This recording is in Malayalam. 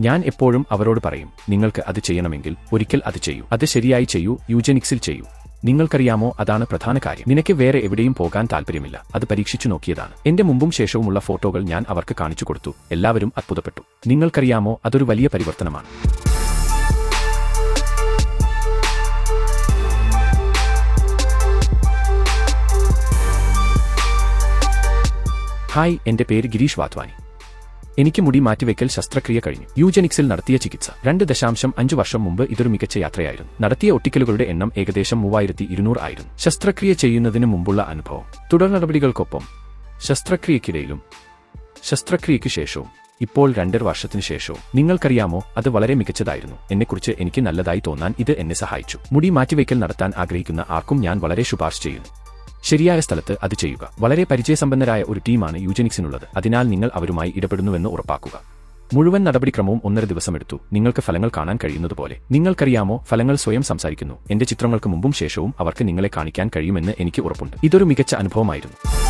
ഞാൻ എപ്പോഴും അവരോട് പറയും നിങ്ങൾക്ക് അത് ചെയ്യണമെങ്കിൽ ഒരിക്കൽ അത് ചെയ്യൂ. അത് ശരിയായി ചെയ്യൂ യൂജനിക്സിൽ ചെയ്യൂ. നിങ്ങൾക്കറിയാമോ അതാണ് പ്രധാന കാര്യം. നിനക്ക് വേറെ എവിടെയും പോകാൻ താല്പര്യമില്ല അത് പരീക്ഷിച്ചു നോക്കിയതാണ്. എന്റെ മുമ്പും ശേഷവുമുള്ള ഫോട്ടോകൾ ഞാൻ അവർക്ക് കാണിച്ചു കൊടുത്തു. എല്ലാവരും അത്ഭുതപ്പെട്ടു. നിങ്ങൾക്കറിയാമോ അതൊരു വലിയ പരിവർത്തനമാണ്. ഹായ് എന്റെ പേര് ഗിരീഷ് വാധ്വാനി എനിക്ക് മുടി മാറ്റിവെക്കൽ ശസ്ത്രക്രിയ കഴിഞ്ഞു. യൂജനിക്സിൽ നടത്തിയ ചികിത്സ. രണ്ട് ദശാംശം അഞ്ച് വർഷം മുമ്പ് ഇതൊരു മികച്ച യാത്രയായിരുന്നു. നടത്തിയ ഒട്ടിക്കലുകളുടെ എണ്ണം ഏകദേശം മൂവായിരത്തി ഇരുന്നൂറ് ആയിരുന്നു. ശസ്ത്രക്രിയ ചെയ്യുന്നതിന് മുമ്പുള്ള അനുഭവം. തുടർ നടപടികൾക്കൊപ്പം ശസ്ത്രക്രിയക്കിടയിലും ശസ്ത്രക്രിയയ്ക്ക് ശേഷവും. ഇപ്പോൾ രണ്ടര വർഷത്തിനു ശേഷവും. നിങ്ങൾക്കറിയാമോ അത് വളരെ മികച്ചതായിരുന്നു. എന്നെക്കുറിച്ച് എനിക്ക് നല്ലതായി തോന്നാൻ ഇത് എന്നെ സഹായിച്ചു. മുടി മാറ്റിവെക്കൽ നടത്താൻ ആഗ്രഹിക്കുന്ന ആർക്കും ഞാൻ വളരെ ശുപാർശ ചെയ്യുന്നു. ശരിയായ സ്ഥലത്ത് അത് ചെയ്യുക. വളരെ പരിചയസമ്പന്നരായ ഒരു ടീമാണ് യൂജനിക്സിനുള്ളത്. അതിനാൽ നിങ്ങൾ അവരുമായി ഇടപെടുന്നുവെന്ന് ഉറപ്പാക്കുക. മുഴുവൻ നടപടിക്രമവും ഒന്നര ദിവസമെടുത്തു. നിങ്ങൾക്ക് ഫലങ്ങൾ കാണാൻ കഴിയുന്നതുപോലെ. നിങ്ങൾക്കറിയാമോ ഫലങ്ങൾ സ്വയം സംസാരിക്കുന്നു. എന്റെ ചിത്രങ്ങൾക്ക് മുമ്പും ശേഷവും അവർക്ക് നിങ്ങളെ കാണിക്കാൻ കഴിയുമെന്ന് എനിക്ക് ഉറപ്പുണ്ട്. ഇതൊരു മികച്ച അനുഭവമായിരുന്നു.